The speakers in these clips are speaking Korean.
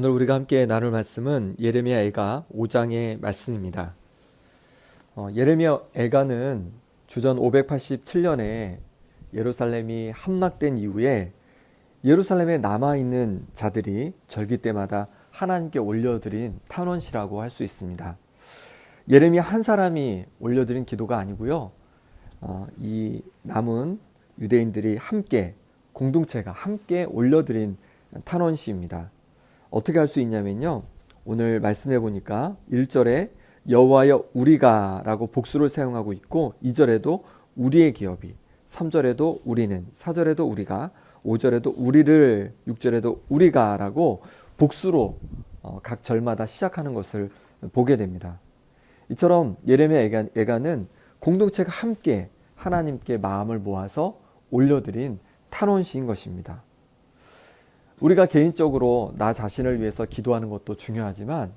오늘 우리가 함께 나눌 말씀은 예레미야 애가 5장의 말씀입니다. 어, 예레미야 애가는 주전 587년에 예루살렘이 함락된 이후에 예루살렘에 남아 있는 자들이 절기 때마다 하나님께 올려드린 탄원시라고 할 수 있습니다. 예레미야 한 사람이 올려드린 기도가 아니고요. 어, 이 남은 유대인들이 함께 공동체가 함께 올려드린 탄원시입니다. 어떻게 할 수 있냐면요. 오늘 말씀해 보니까 1절에 여호와여 우리가라고 복수를 사용하고 있고 2절에도 우리의 기업이 3절에도 우리는 4절에도 우리가 5절에도 우리를 6절에도 우리가라고 복수로 어, 각 절마다 시작하는 것을 보게 됩니다. 이처럼 예레미야 예가는 공동체가 함께 하나님께 마음을 모아서 올려드린 탄원시인 것입니다. 우리가 개인적으로 나 자신을 위해서 기도하는 것도 중요하지만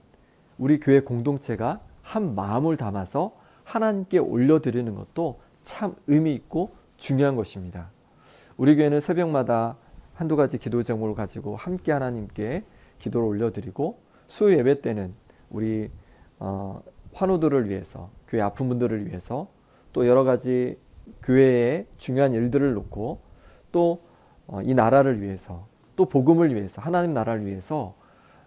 우리 교회 공동체가 한 마음을 담아서 하나님께 올려드리는 것도 참 의미 있고 중요한 것입니다. 우리 교회는 새벽마다 한두 가지 기도 제목을 가지고 함께 하나님께 기도를 올려드리고 수요 예배 때는 우리 어, 환우들을 위해서 교회 아픈 분들을 위해서 또 여러 가지 교회의 중요한 일들을 놓고 또이 어, 나라를 위해서 또 복음을 위해서 하나님 나라를 위해서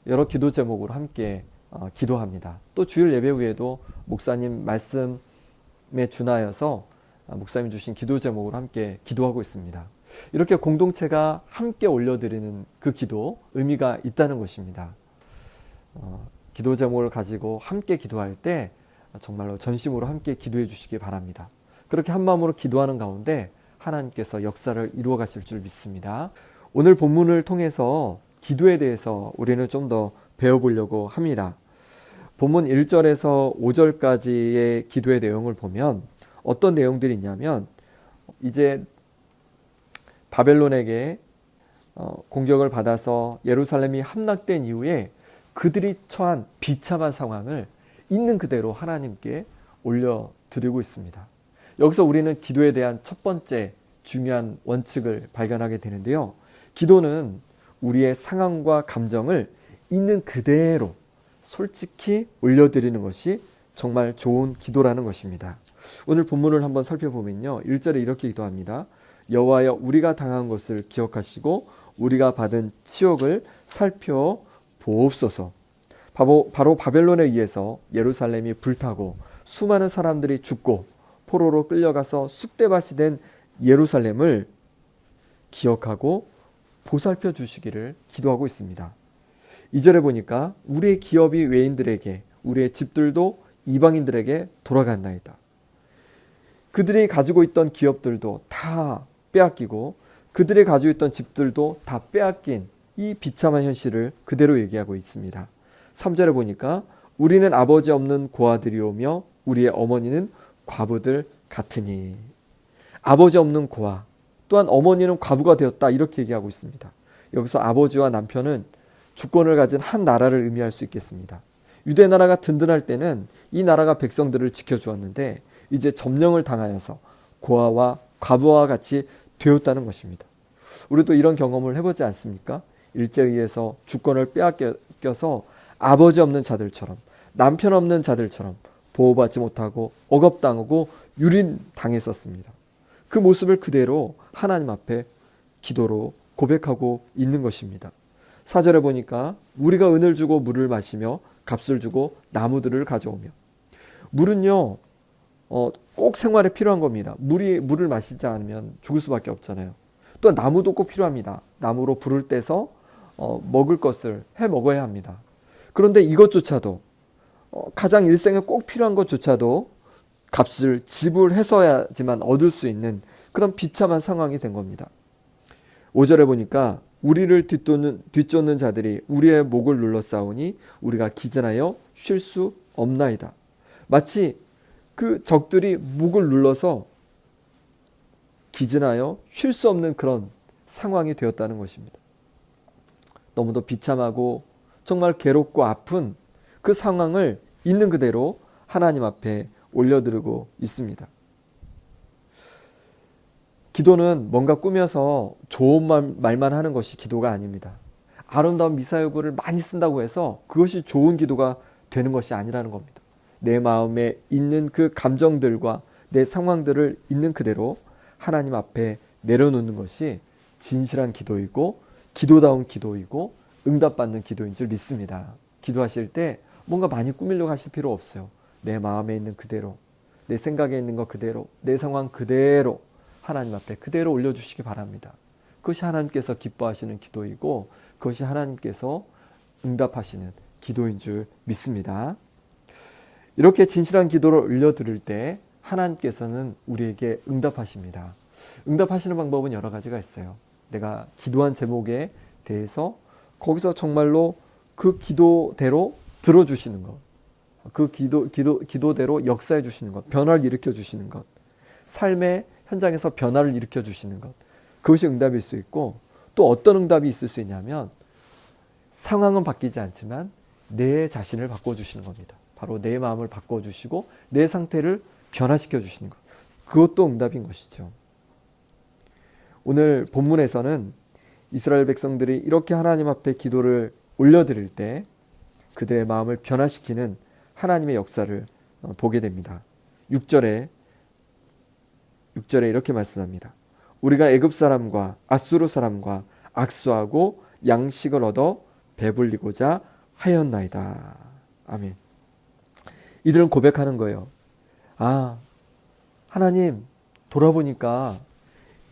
여러 기도 제목으로 함께 어, 기도합니다. 또 주일 예배 후에도 목사님 말씀에 준하여서 어, 목사님 주신 기도 제목으로 함께 기도하고 있습니다. 이렇게 공동체가 함께 올려드리는 그 기도 의미가 있다는 것입니다. 어, 기도 제목을 가지고 함께 기도할 때 정말로 전심으로 함께 기도해 주시기 바랍니다. 그렇게 한 마음으로 기도하는 가운데 하나님께서 역사를 이루어 가실 줄 믿습니다. 오늘 본문을 통해서 기도에 대해서 우리는 좀 더 배워보려고 합니다. 본문 1절에서 5절까지의 기도의 내용을 보면 어떤 내용들이 있냐면 이제 바벨론에게 어, 공격을 받아서 예루살렘이 함락된 이후에 그들이 처한 비참한 상황을 있는 그대로 하나님께 올려드리고 있습니다. 여기서 우리는 기도에 대한 첫 번째 중요한 원칙을 발견하게 되는데요. 기도는 우리의 상황과 감정을 있는 그대로 솔직히 올려드리는 것이 정말 좋은 기도라는 것입니다. 오늘 본문을 한번 살펴보면요. 1절에 이렇게 기도합니다. 여호와여 우리가 당한 것을 기억하시고 우리가 받은 치욕을 살펴 보옵소서. 바로, 바로 바벨론에 의해서 예루살렘이 불타고 수많은 사람들이 죽고 포로로 끌려가서 쑥대밭이 된 예루살렘을 기억하고 보살펴 주시기를 기도하고 있습니다. 이절에 보니까 우리의 기업이 외인들에게 우리의 집들도 이방인들에게 돌아간나이다. 그들이 가지고 있던 기업들도 다 빼앗기고 그들이 가지고 있던 집들도 다 빼앗긴 이 비참한 현실을 그대로 얘기하고 있습니다. 3절에 보니까 우리는 아버지 없는 고아들이오며 우리의 어머니는 과부들 같으니 아버지 없는 고아 또한 어머니는 과부가 되었다 이렇게 얘기하고 있습니다. 여기서 아버지와 남편은 주권을 가진 한 나라를 의미할 수 있겠습니다. 유대 나라가 든든할 때는 이 나라가 백성들을 지켜주었는데 이제 점령을 당하여서 고아와 과부와 같이 되었다는 것입니다. 우리도 이런 경험을 해보지 않습니까? 일제에 의해서 주권을 빼앗겨서 아버지 없는 자들처럼 남편 없는 자들처럼 보호받지 못하고 억압당하고 유린당했었습니다. 그 모습을 그대로 하나님 앞에 기도로 고백하고 있는 것입니다. 사절에 보니까 우리가 은을 주고 물을 마시며 값을 주고 나무들을 가져오며 물은요 어, 꼭 생활에 필요한 겁니다. 물이 물을 마시지 않으면 죽을 수밖에 없잖아요. 또 나무도 꼭 필요합니다. 나무로 불을 떼서 어, 먹을 것을 해 먹어야 합니다. 그런데 이것조차도 어, 가장 일생에 꼭 필요한 것조차도 값을 지불해서야지만 얻을 수 있는 그런 비참한 상황이 된 겁니다. 5절에 보니까 우리를 뒤쫓는, 뒤쫓는 자들이 우리의 목을 눌러 싸우니 우리가 기전하여 쉴 수 없나이다. 마치 그 적들이 목을 눌러서 기진하여 쉴 수 없는 그런 상황이 되었다는 것입니다. 너무도 비참하고 정말 괴롭고 아픈 그 상황을 있는 그대로 하나님 앞에 올려드리고 있습니다. 기도는 뭔가 꾸며서 좋은 말, 말만 하는 것이 기도가 아닙니다. 아름다운 미사여구를 많이 쓴다고 해서 그것이 좋은 기도가 되는 것이 아니라는 겁니다. 내 마음에 있는 그 감정들과 내 상황들을 있는 그대로 하나님 앞에 내려놓는 것이 진실한 기도이고 기도다운 기도이고 응답받는 기도인 줄 믿습니다. 기도하실 때 뭔가 많이 꾸밀려고 하실 필요 없어요. 내 마음에 있는 그대로, 내 생각에 있는 것 그대로, 내 상황 그대로 하나님 앞에 그대로 올려주시기 바랍니다. 그것이 하나님께서 기뻐하시는 기도이고 그것이 하나님께서 응답하시는 기도인 줄 믿습니다. 이렇게 진실한 기도를 올려드릴 때 하나님께서는 우리에게 응답하십니다. 응답하시는 방법은 여러 가지가 있어요. 내가 기도한 제목에 대해서 거기서 정말로 그 기도대로 들어주시는 것. 그 기도, 기도, 기도대로 역사해 주시는 것. 변화를 일으켜 주시는 것. 삶의 현장에서 변화를 일으켜 주시는 것. 그것이 응답일 수 있고 또 어떤 응답이 있을 수 있냐면 상황은 바뀌지 않지만 내 자신을 바꿔주시는 겁니다. 바로 내 마음을 바꿔주시고 내 상태를 변화시켜 주시는 것. 그것도 응답인 것이죠. 오늘 본문에서는 이스라엘 백성들이 이렇게 하나님 앞에 기도를 올려드릴 때 그들의 마음을 변화시키는 하나님의 역사를 어, 보게 됩니다. 6절에 6절에 이렇게 말씀합니다. 우리가 애굽 사람과 아수르 사람과 악수하고 양식을 얻어 배불리고자 하였나이다. 아멘. 이들은 고백하는 거예요. 아, 하나님, 돌아보니까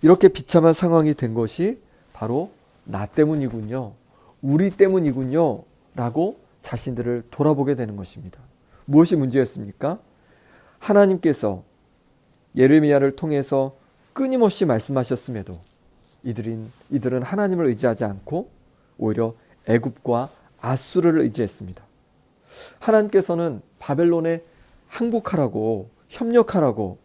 이렇게 비참한 상황이 된 것이 바로 나 때문이군요. 우리 때문이군요. 라고 자신들을 돌아보게 되는 것입니다. 무엇이 문제였습니까? 하나님께서 예레미야를 통해서 끊임없이 말씀하셨음에도 이들인 이들은 하나님을 의지하지 않고 오히려 애굽과 아수르를 의지했습니다. 하나님께서는 바벨론에 항복하라고 협력하라고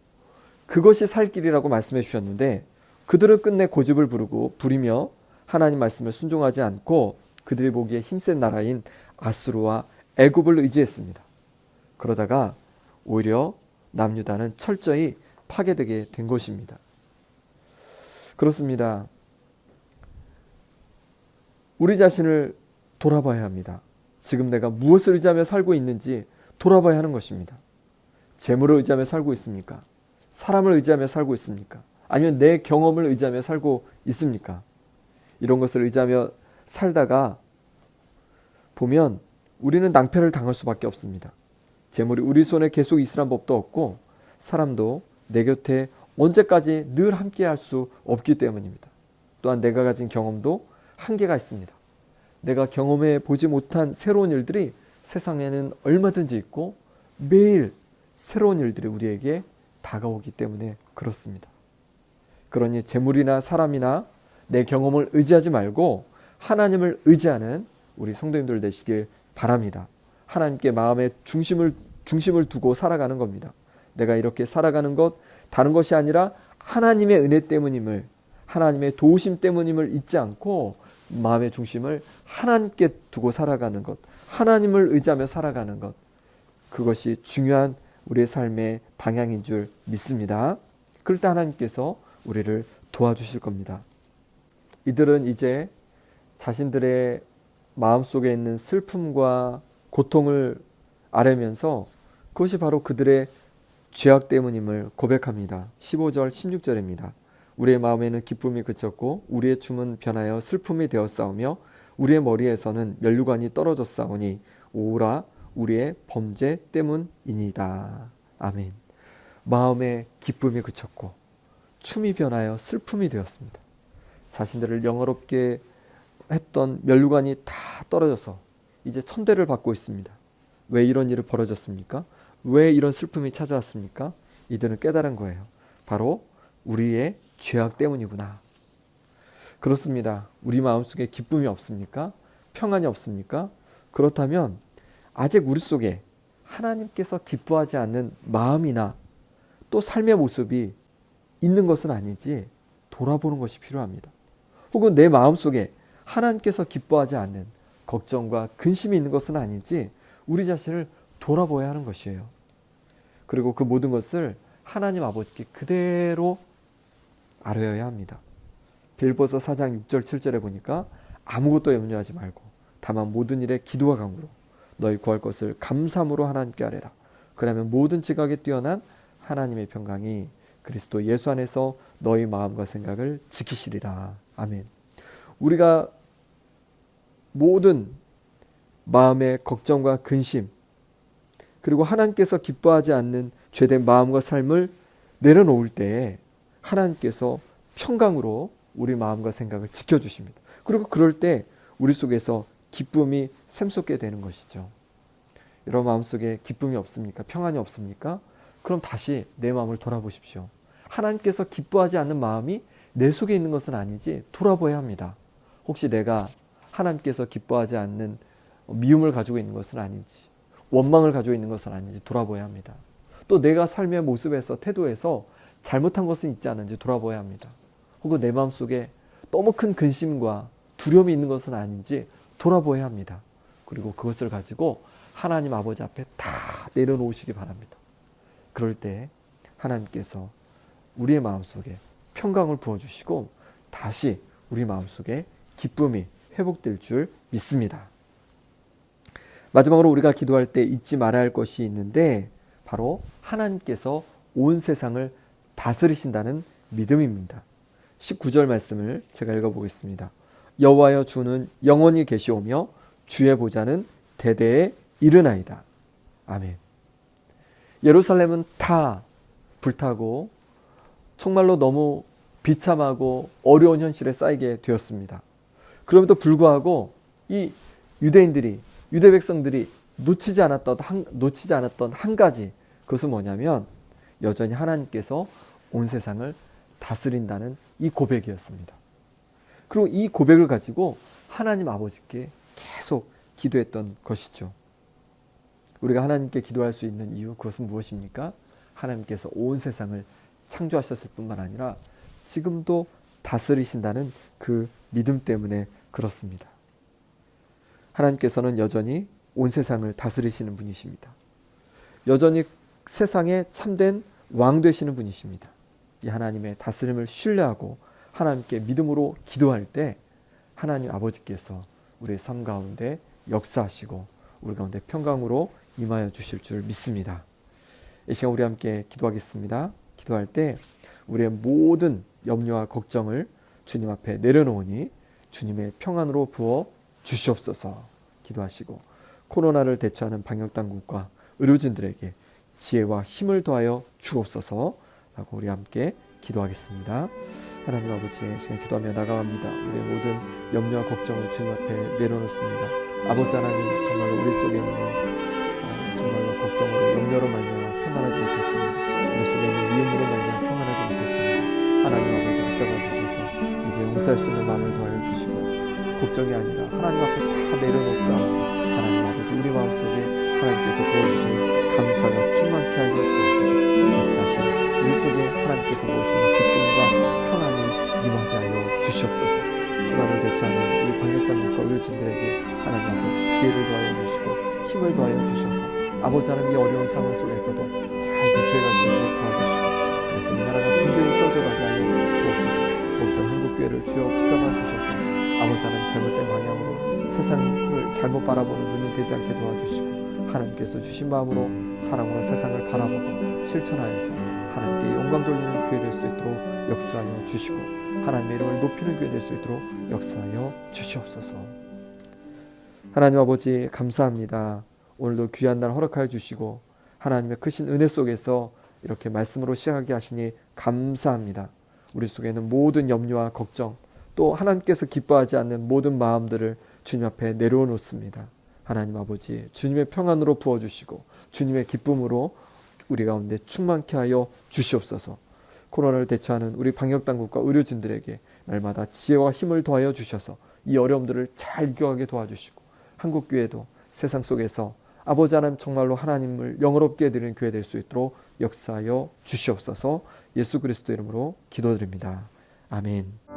그것이 살 길이라고 말씀해 주셨는데 그들은 끝내 고집을 부르고 부리며 하나님 말씀을 순종하지 않고 그들이 보기에 힘센 나라인 아수르와 애굽을 의지했습니다. 그러다가 오히려 남유다는 철저히 파괴되게 된 것입니다. 그렇습니다. 우리 자신을 돌아봐야 합니다. 지금 내가 무엇을 의지하며 살고 있는지 돌아봐야 하는 것입니다. 재물을 의지하며 살고 있습니까? 사람을 의지하며 살고 있습니까? 아니면 내 경험을 의지하며 살고 있습니까? 이런 것을 의지하며 살다가 보면 우리는 낭패를 당할 수밖에 없습니다. 재물이 우리 손에 계속 있으란 법도 없고 사람도 내 곁에 언제까지 늘 함께 할 수 없기 때문입니다. 또한 내가 가진 경험도 한계가 있습니다. 내가 경험해 보지 못한 새로운 일들이 세상에는 얼마든지 있고 매일 새로운 일들이 우리에게 다가오기 때문에 그렇습니다. 그러니 재물이나 사람이나 내 경험을 의지하지 말고 하나님을 의지하는 우리 성도님들 되시길 바랍니다. 하나님께 마음의 중심을 중심을 두고 살아가는 겁니다. 내가 이렇게 살아가는 것 다른 것이 아니라 하나님의 은혜 때문임을 하나님의 도우심 때문임을 잊지 않고 마음의 중심을 하나님께 두고 살아가는 것, 하나님을 의지하며 살아가는 것, 그것이 중요한 우리의 삶의 방향인 줄 믿습니다. 그럴 때 하나님께서 우리를 도와주실 겁니다. 이들은 이제 자신들의 마음속에 있는 슬픔과 고통을 아뢰면서 그것이 바로 그들의 죄악 때문임을 고백합니다. 15절, 16절입니다. 우리의 마음에는 기쁨이 그쳤고 우리의 춤은 변하여 슬픔이 되었사오며 우리의 머리에서는 면류관이 떨어졌사오니 오라 우리의 범죄 때문이니다. 아멘. 마음의 기쁨이 그쳤고 춤이 변하여 슬픔이 되었습니다. 자신들을 영어롭게 했던 면류관이 다 떨어져서 이제 천대를 받고 있습니다. 왜 이런 일이 벌어졌습니까? 왜 이런 슬픔이 찾아왔습니까? 이들은 깨달은 거예요. 바로 우리의 죄악 때문이구나. 그렇습니다. 우리 마음속에 기쁨이 없습니까? 평안이 없습니까? 그렇다면 아직 우리 속에 하나님께서 기뻐하지 않는 마음이나 또 삶의 모습이 있는 것은 아니지 돌아보는 것이 필요합니다. 혹은 내 마음 속에 하나님께서 기뻐하지 않는 걱정과 근심이 있는 것은 아니지 우리 자신을 돌아보아야 하는 것이에요. 그리고 그 모든 것을 하나님 아버지께 그대로 아뢰어야 합니다. 빌보서 4장 6절 7절에 보니까 아무것도 염려하지 말고 다만 모든 일에 기도와 강구로 너희 구할 것을 감사함으로 하나님께 아뢰라. 그러면 모든 지각에 뛰어난 하나님의 평강이 그리스도 예수 안에서 너희 마음과 생각을 지키시리라. 아멘. 우리가 모든 마음의 걱정과 근심 그리고 하나님께서 기뻐하지 않는 죄된 마음과 삶을 내려놓을 때에 하나님께서 평강으로 우리 마음과 생각을 지켜주십니다. 그리고 그럴 때 우리 속에서 기쁨이 샘솟게 되는 것이죠. 여러분 마음속에 기쁨이 없습니까? 평안이 없습니까? 그럼 다시 내 마음을 돌아보십시오. 하나님께서 기뻐하지 않는 마음이 내 속에 있는 것은 아니지 돌아보아야 합니다. 혹시 내가 하나님께서 기뻐하지 않는 미움을 가지고 있는 것은 아닌지 원망을 가지고 있는 것은 아닌지 돌아보아야 합니다. 또 내가 삶의 모습에서 태도에서 잘못한 것은 있지 않은지 돌아보아야 합니다. 혹은 내 마음속에 너무 큰 근심과 두려움이 있는 것은 아닌지 돌아보아야 합니다. 그리고 그것을 가지고 하나님 아버지 앞에 다 내려놓으시기 바랍니다. 그럴 때 하나님께서 우리의 마음속에 평강을 부어주시고 다시 우리 마음속에 기쁨이 회복될 줄 믿습니다. 마지막으로 우리가 기도할 때 잊지 말아야 할 것이 있는데 바로 하나님께서 온 세상을 다스리신다는 믿음입니다. 19절 말씀을 제가 읽어보겠습니다. 여호와여 주는 영원히 계시오며 주의 보좌는 대대에 이르나이다. 아멘. 예루살렘은 다 불타고 정말로 너무 비참하고 어려운 현실에 쌓이게 되었습니다. 그럼에도 불구하고 이 유대인들이 유대 백성들이 놓치지 않았던 한, 놓치지 않았던 한 가지 그것은 뭐냐면 여전히 하나님께서 온 세상을 다스린다는 이 고백이었습니다. 그리고 이 고백을 가지고 하나님 아버지께 계속 기도했던 것이죠. 우리가 하나님께 기도할 수 있는 이유 그것은 무엇입니까? 하나님께서 온 세상을 창조하셨을 뿐만 아니라 지금도 다스리신다는 그 믿음 때문에 그렇습니다. 하나님께서는 여전히 온 세상을 다스리시는 분이십니다. 여전히 세상에 참된 왕 되시는 분이십니다. 이 하나님의 다스림을 신뢰하고 하나님께 믿음으로 기도할 때 하나님 아버지께서 우리의 삶 가운데 역사하시고 우리 가운데 평강으로 임하여 주실 줄 믿습니다. 이 시간 우리 함께 기도하겠습니다. 기도할 때 우리의 모든 염려와 걱정을 주님 앞에 내려놓으니 주님의 평안으로 부어 주시옵소서 기도하시고 코로나를 대처하는 방역 당국과 의료진들에게 지혜와 힘을 더하여 주옵소서 라고 우리 함께 기도하겠습니다. 하나님 아버지의 시간 기도하며 나가갑니다. 우리의 모든 염려와 걱정을 주님 앞에 내려놓습니다. 아버지 하나님 정말로 우리 속에 있는 어, 정말로 걱정으로 염려로 말미암아 평안하지 못했습니다. 우리 속에 있는 미움으로 말미암아 평안하지 못했습니다. 하나님 아버지 붙잡아 주셔서 이제 용서할 수 있는 마음을 더하여 걱정이 아니라 하나님 앞에 다 내려놓사오니 하나님 아버지 우리 마음속에 하나님께서 부어주신 감사가 충만케 하여 주옵소서 그래서 다시 우리 속에 하나님께서 모시는 기쁨과 평안이 임하게 하여 주시옵소서. 고난을 대처하는 우리 방역당국과 의료진들에게 하나님 아버지 지혜를 더하여 주시고 힘을 더하여 주셔서 아버지 하나님 이 어려운 상황 속에서도 잘 대처해갈 수 있도록 도와주시고 그래서 이 나라가 든든히 세워져 가게 하여 주옵소서. 더욱더 한국교회를 주여 붙잡아 주셔서 아버지 하나님 잘못된 방향으로 세상을 잘못 바라보는 눈이 되지 않게 도와주시고 하나님께서 주신 마음으로 사랑으로 세상을 바라보고 실천하여서 하나님께 영광 돌리는 교회 될 수 있도록 역사하여 주시고 하나님의 이름을 높이는 교회 될 수 있도록 역사하여 주시옵소서. 하나님 아버지 감사합니다. 오늘도 귀한 날 허락하여 주시고 하나님의 크신 은혜 속에서 이렇게 말씀으로 시작하게 하시니 감사합니다. 우리 속에는 모든 염려와 걱정 또 하나님께서 기뻐하지 않는 모든 마음들을 주님 앞에 내려놓습니다. 하나님 아버지 주님의 평안으로 부어주시고 주님의 기쁨으로 우리 가운데 충만케 하여 주시옵소서. 코로나를 대처하는 우리 방역 당국과 의료진들에게 날마다 지혜와 힘을 더하여 주셔서 이 어려움들을 잘 이겨가게 도와주시고 한국 교회도 세상 속에서 아버지 하나님 정말로 하나님을 영어롭게 드리는 교회 될 수 있도록 역사하여 주시옵소서. 예수 그리스도 이름으로 기도드립니다. 아멘.